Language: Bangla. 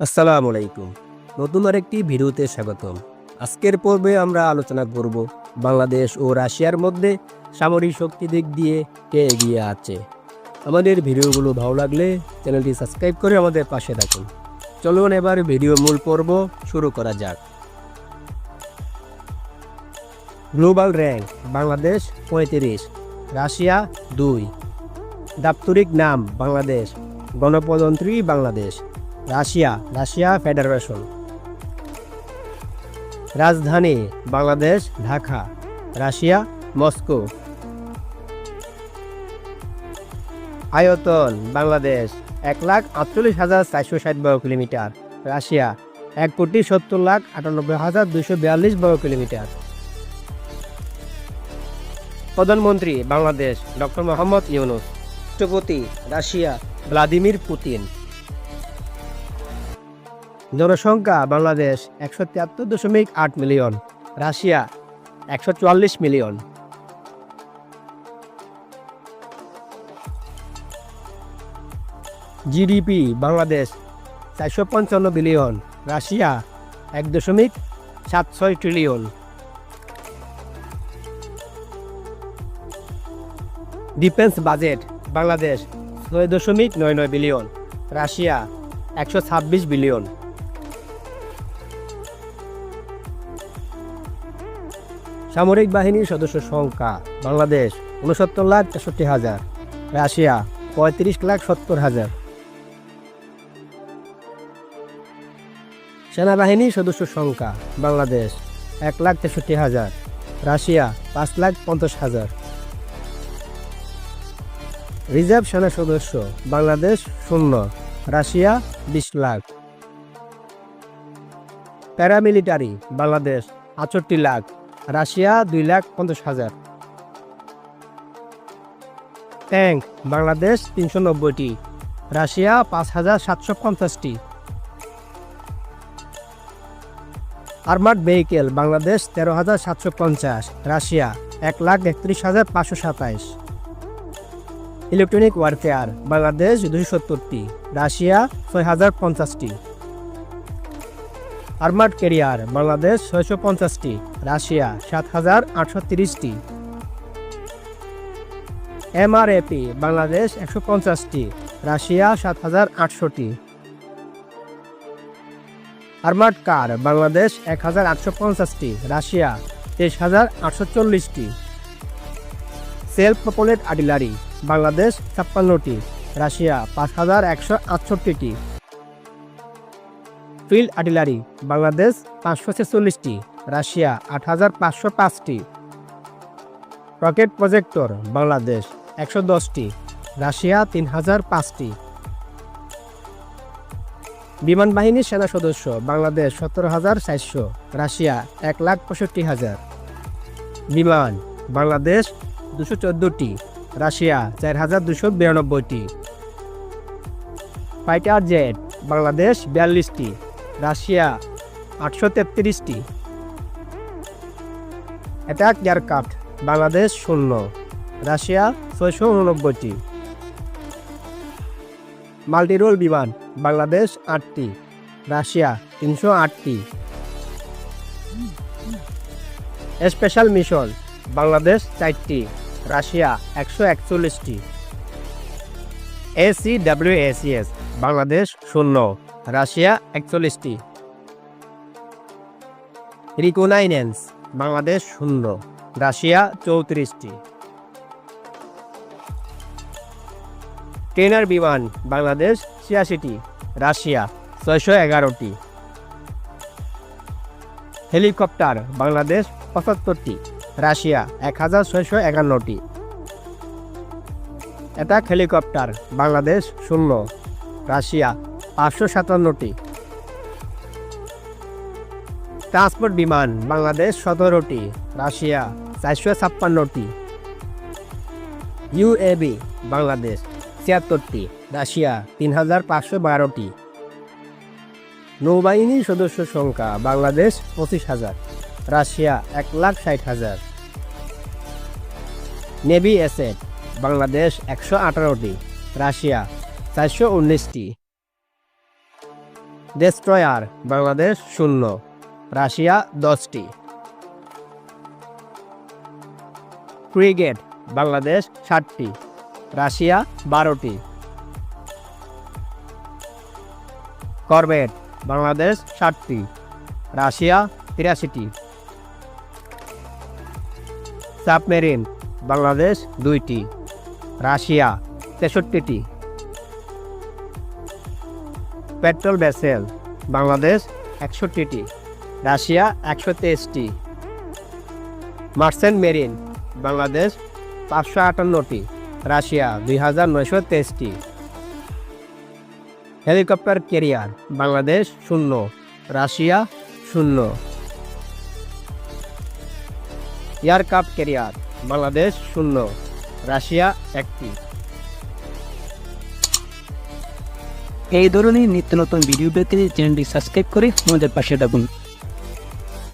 আসসালামু আলাইকুম। নতুন আরেকটি ভিডিওতে স্বাগতম। আজকের পর্বে আমরা আলোচনা করব বাংলাদেশ ও রাশিয়ার মধ্যে সামরিক শক্তি দিক দিয়ে কে এগিয়ে আছে। আমাদের ভিডিওগুলো ভালো লাগলে চ্যানেলটি সাবস্ক্রাইব করে আমাদের পাশে থাকুন। চলুন এবার ভিডিও মূল পর্ব শুরু করা যাক। গ্লোবাল র্যাঙ্ক, বাংলাদেশ পঁয়ত্রিশ, রাশিয়া দুই। দাপ্তরিক নাম, বাংলাদেশ। গণপ্রজাতন্ত্রী, বাংলাদেশ। রাশিয়া রাশিয়া ফেডারেশন রাজধানী বাংলাদেশ, ঢাকা। Russia, Moscow. আয়তন, বাংলাদেশ, এক লাখ আটচল্লিশ হাজার চারশো ষাট বর্গ কিলোমিটার। রাশিয়া, এক কোটি সত্তর লাখ আটানব্বই হাজার দুশো বিয়াল্লিশ বর্গ কিলোমিটার। প্রধানমন্ত্রী, বাংলাদেশ, ডক্টর মোহাম্মদ ইউনুস। রাষ্ট্রপতি, রাশিয়া, ভ্লাদিমির পুতিন। জনসংখ্যা বাংলাদেশ একশো তিয়াত্তর দশমিক আট মিলিয়ন, রাশিয়া একশো চুয়াল্লিশ মিলিয়ন। জিডিপি বাংলাদেশ চারশো পঞ্চান্ন বিলিয়ন, রাশিয়া এক দশমিক সাত ছয় ট্রিলিয়ন। ডিফেন্স বাজেট বাংলাদেশ ছয় দশমিক নয় নয় বিলিয়ন, রাশিয়া একশো ছাব্বিশ বিলিয়ন। সামরিক বাহিনীর সদস্য সংখ্যা বাংলাদেশ উনসত্তর লাখ তেষট্টি হাজার, রাশিয়া পঁয়ত্রিশ লাখ সত্তর হাজার। সেনাবাহিনীর সদস্য সংখ্যা বাংলাদেশ এক লাখ তেষট্টি হাজার, রাশিয়া পাঁচ লাখ পঞ্চাশ হাজার। রিজার্ভ সেনা সদস্য বাংলাদেশ শূন্য, রাশিয়া বিশ লাখ। প্যারামিলিটারি বাংলাদেশ আটষট্টি লাখ। রাশিয়া দুই লাখ পঞ্চাশ হাজার। ট্যাঙ্ক বাংলাদেশ তিনশো নব্বইটি। রাশিয়া পাঁচ হাজার সাতশো পঞ্চাশটি। আর্মার্ড ভেহিকেল, বাংলাদেশ তেরো হাজার সাতশো পঞ্চাশ। রাশিয়া এক লাখ একত্রিশ হাজার পাঁচশো সাতাইশ। ইলেকট্রনিক ওয়ারফেয়ার, বাংলাদেশ দুশো সত্তরটি। রাশিয়া ছয় হাজার পঞ্চাশটি। আর্মার্ড ক্যারিয়ার, বাংলাদেশ ছয়শো পঞ্চাশটি, রাশিয়া সাত হাজার আটশো এমআরএপি বাংলাদেশ একশো পঞ্চাশটি, রাশিয়া সাত হাজার আটশোটি। আর্মার্ড কার, বাংলাদেশ এক হাজার আটশো পঞ্চাশটি, রাশিয়া তেইশ হাজার আটশো চল্লিশটি। সেলফ প্রপোলেট আর্টিলারি, বাংলাদেশ ছাপ্পান্নটি, রাশিয়া পাঁচ হাজার একশো আটষট্টিটি। ফিল্ড আর্টিলারি, বাংলাদেশ পাঁচশো ছেচল্লিশটি, রাশিয়া আট হাজার পাঁচশো পাঁচটি। রকেট প্রজেক্টর, বাংলাদেশ একশো দশটি, রাশিয়া তিন হাজার পাঁচটি। বিমান বাহিনীর সেনা সদস্য, বাংলাদেশ সতেরো হাজার চারশো, রাশিয়া এক লাখ পঁয়ষট্টি হাজার। বিমান, বাংলাদেশ দুশো চোদ্দোটি, রাশিয়া চার হাজার দুশো বিরানব্বইটি। ফাইটার জেট, বাংলাদেশ বিয়াল্লিশটি। রাশিয়া আটশো তেত্রিশটি। অ্যাটাক এয়ারক্রাফট, বাংলাদেশ শূন্য। রাশিয়া ছয়শো উননব্বইটি। মাল্টিরোল বিমান, বাংলাদেশ আটটি। রাশিয়া তিনশো আটটি। স্পেশাল মিশন, বাংলাদেশ চারটি। রাশিয়া একশো একচল্লিশটি। এসি ডাব্লিউএসিএস বাংলাদেশ শূন্য। রাশিয়া একচল্লিশটি। রিকোনাইন্যান্স বাংলাদেশ শূন্য। রাশিয়া চৌত্রিশটি। ট্রেনার বিমান, বাংলাদেশ ছিয়াশিটি। রাশিয়া ছয়শো এগারোটি। হেলিকপ্টার, বাংলাদেশ পঁচাত্তরটি। রাশিয়া এক হাজার ছয়শো একান্নটি। অ্যাটাক হেলিকপ্টার বাংলাদেশ শূন্য। রাশিয়া পাঁচশো সাতান্নটি। ট্রান্সপোর্ট বিমান, বাংলাদেশ সতেরোটি, রাশিয়া চারশো ছাপ্পান্নটি। ইউএবি বাংলাদেশ ছিয়াত্তরটি, রাশিয়া তিন হাজার পাঁচশো বারোটি। নৌবাহিনীর সদস্য সংখ্যা, বাংলাদেশ পঁচিশ হাজার, রাশিয়া এক লাখ ষাট হাজার। নেভি অ্যাসেট, বাংলাদেশ একশো আঠারোটি, রাশিয়া চারশো উনিশটি। ডেস্ট্রয়ার বাংলাদেশ শূন্য রাশিয়া দশটি। ফ্রিগেট বাংলাদেশ ষাটটি রাশিয়া বারোটি। করবেট বাংলাদেশ ষাটটি রাশিয়া তিরাশিটি। সাবমেরিন বাংলাদেশ দুইটি রাশিয়া তেষট্টিটি। পেট্রোল ভেসেল, বাংলাদেশ একষট্টিটি, রাশিয়া একশো তেইশটি। মার্সেন্ট মেরিন, বাংলাদেশ পাঁচশো আটান্নটি, রাশিয়া দুই হাজার নয়শো তেইশটি। হেলিকপ্টার ক্যারিয়ার, বাংলাদেশ শূন্য, রাশিয়া শূন্য। এয়ারক্রাফট ক্যারিয়ার, বাংলাদেশ শূন্য, রাশিয়া একটি। এই ধরনের নিত্য নতুন ভিডিও পেতে চ্যানেলটি সাবস্ক্রাইব করে আমাদের পাশে থাকুন।